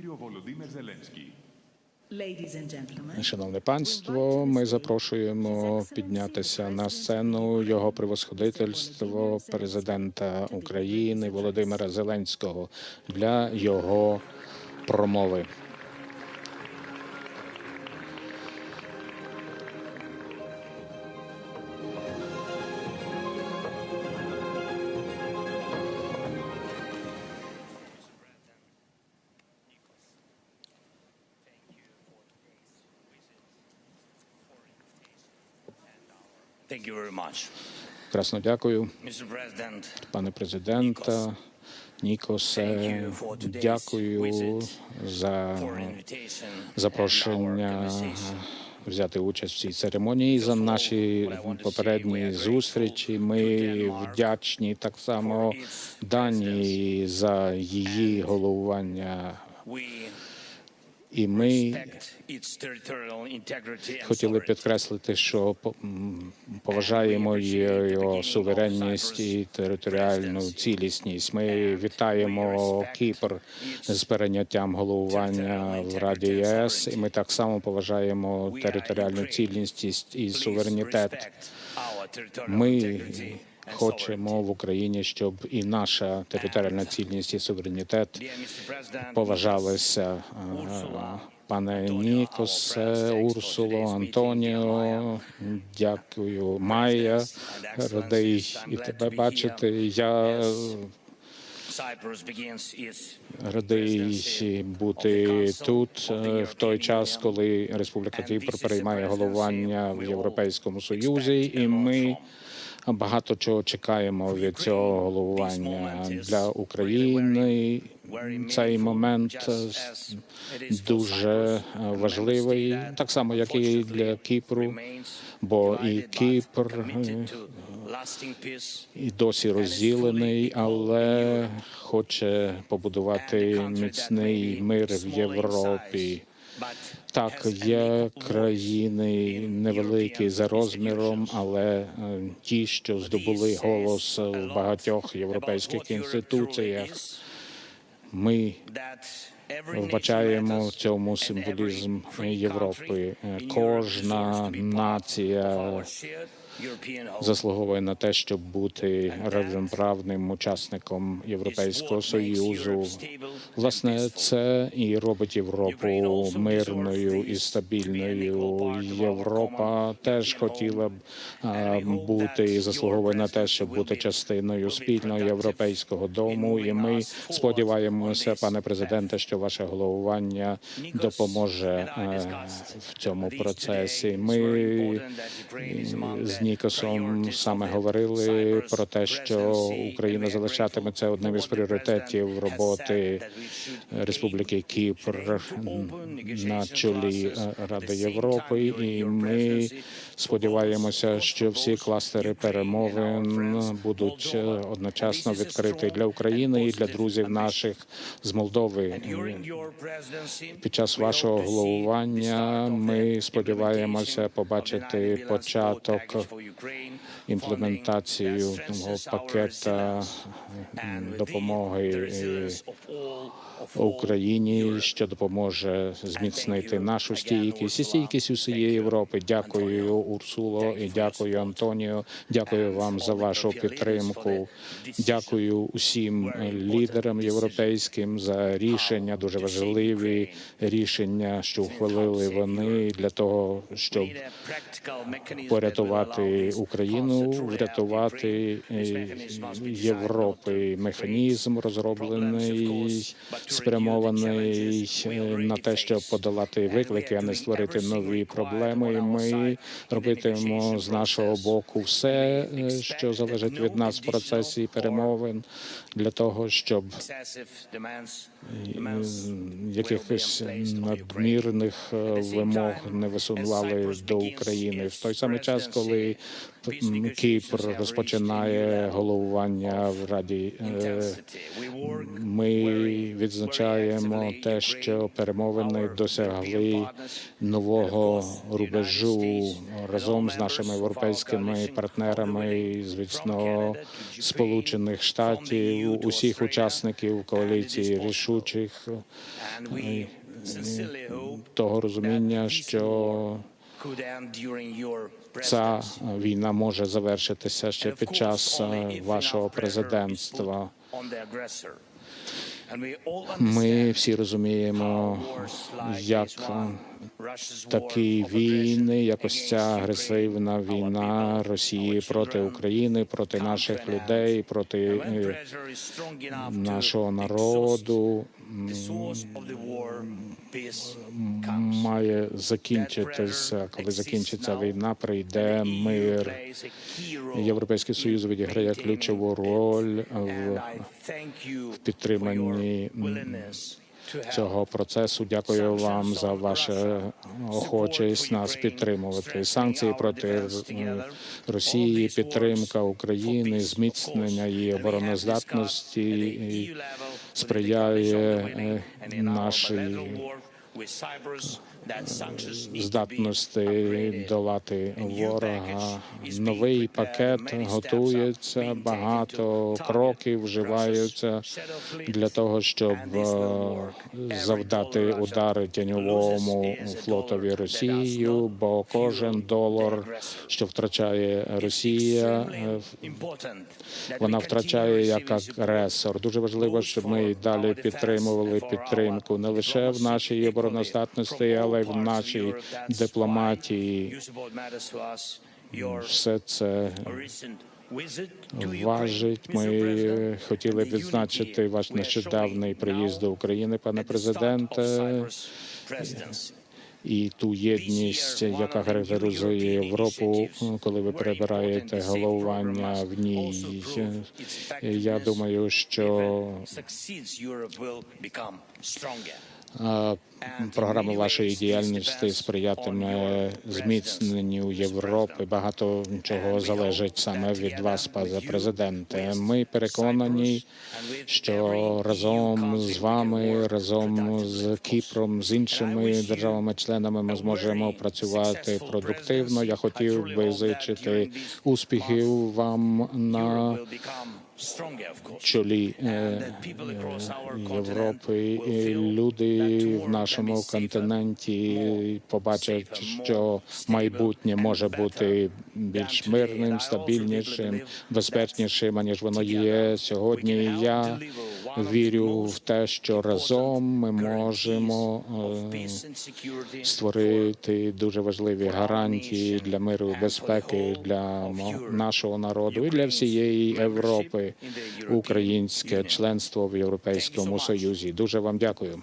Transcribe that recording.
κύριο Володимир Зеленський. Ladies and gentlemen, Шановне панство, ми запрошуємо піднятися на сцену його превосходительство президента України Володимира Зеленського для його промови. Красно дякую. Пане президента. Нікосе, дякую за запрошення взяти участь в цій церемонії за наші попередні зустрічі. Ми вдячні так само Данії за її головування. І ми хотіли підкреслити, що по- поважаємо його суверенність і територіальну цілісність. Ми вітаємо Кіпр з перейняттям головування в Раді ЄС, і ми так само поважаємо територіальну цілісність і суверенітет. Ми хочемо в Україні, щоб і наша територіальна цілісність і суверенітет поважалися. Пане Нікосе, Урсуло, Антоніо, дякую, Майя, радий і тебе бачити. Я begins радий бути тут е, в той час, коли Республіка Кіпр переймає головування в Європейському Союзі, і ми багато чого чекаємо від цього головування для України. Цей момент дуже е, важливий, так само як і для Кіпру, бо і Кіпр е, і досі розділений, але хоче побудувати міцний мир в Європі. Так, є країни невеликі за розміром, але е, ті, що здобули голос в багатьох європейських інституціях, ми вбачаємо в цьому символізм Європи. Кожна нація заслуговує на те, щоб бути рівноправним учасником Європейського союзу. Власне, це і робить Європу мирною і стабільною. Європа теж хотіла б бути і заслуговує на те, щоб бути частиною спільного європейського дому. І ми сподіваємося, пане президенте, що ваше головування допоможе в цьому процесі. Ми з Нікосом саме говорили про те, що Україна залишатиметься одним із пріоритетів роботи Республіки Кіпр на чолі е, Ради Європи, і ми сподіваємося, що всі кластери перемовин будуть е, одночасно відкриті для України і для друзів наших з Молдови. Під час вашого головування ми сподіваємося побачити початок імплементацію пакета допомоги е, Україні, що допоможе зміцнити нашу стійкість і стійкість усієї Європи. Дякую, Урсуло, і дякую, Антоніо. Дякую вам за вашу підтримку. Дякую усім лідерам європейським за рішення, дуже важливі рішення, що ухвалили вони для того, щоб порятувати Україну, врятувати е, Європи. Механізм розроблений, спрямований е, на те, щоб подолати виклики, а не створити нові проблеми. Ми робитимемо з нашого боку все, е, що залежить від нас в процесі перемовин, для того, щоб якихось надмірних е, вимог не висували до України. в той самий час, коли Кіпр розпочинає головування в Раді. е, Ми відзначаємо те, що перемовини досягли нового рубежу разом з нашими європейськими партнерами, звісно, Сполучених Штатів, усіх учасників коаліції рішучих. Hope того розуміння, що ця війна може завершитися ще під час е, вашого президентства. Ми всі розуміємо, як такі війни, як ось against ця агресивна війна Росії проти України, проти наших людей, проти е, нашого народу, має закінчитися. Коли закінчиться війна, прийде мир. Європейський Союз відіграє ключову роль в підтриманні, цього процесу. Дякую вам за ваше охочість нас підтримувати. Санкції проти Росії, підтримка України, зміцнення її обороноздатності сприяє е, нашій здатності долати ворога. Новий пакет готується, багато кроків вживаються для того, щоб е, завдати удари тіньовому флотові Росією, бо кожен долар, що втрачає Росія, е, вона втрачає як агресор. Дуже важливо, щоб ми далі підтримували підтримку не лише в нашій обороноздатності, але й в нашій дипломатії. Все це важить. Ми хотіли відзначити ваш нещодавний приїзд до України, пане президенте, і ту єдність, яка характеризує Європу, коли ви перебираєте головування в ній. Я думаю, що програма вашої діяльності сприятиме зміцненню Європи. Багато чого залежить саме від вас, пане президенте. Ми переконані, що разом з вами, разом з Кіпром, з іншими державами-членами, ми зможемо працювати продуктивно. Я хотів би зичити успіхів вам на чолі е, Європи. І люди в нашому континенті побачать, що майбутнє може бути більш мирним, стабільнішим, безпечнішим, аніж воно є сьогодні. Я вірю в те, що разом ми можемо е, створити дуже важливі гарантії для миру і безпеки для нашого народу і для всієї Європи. Українське членство в Європейському Союзі. Дуже вам дякую.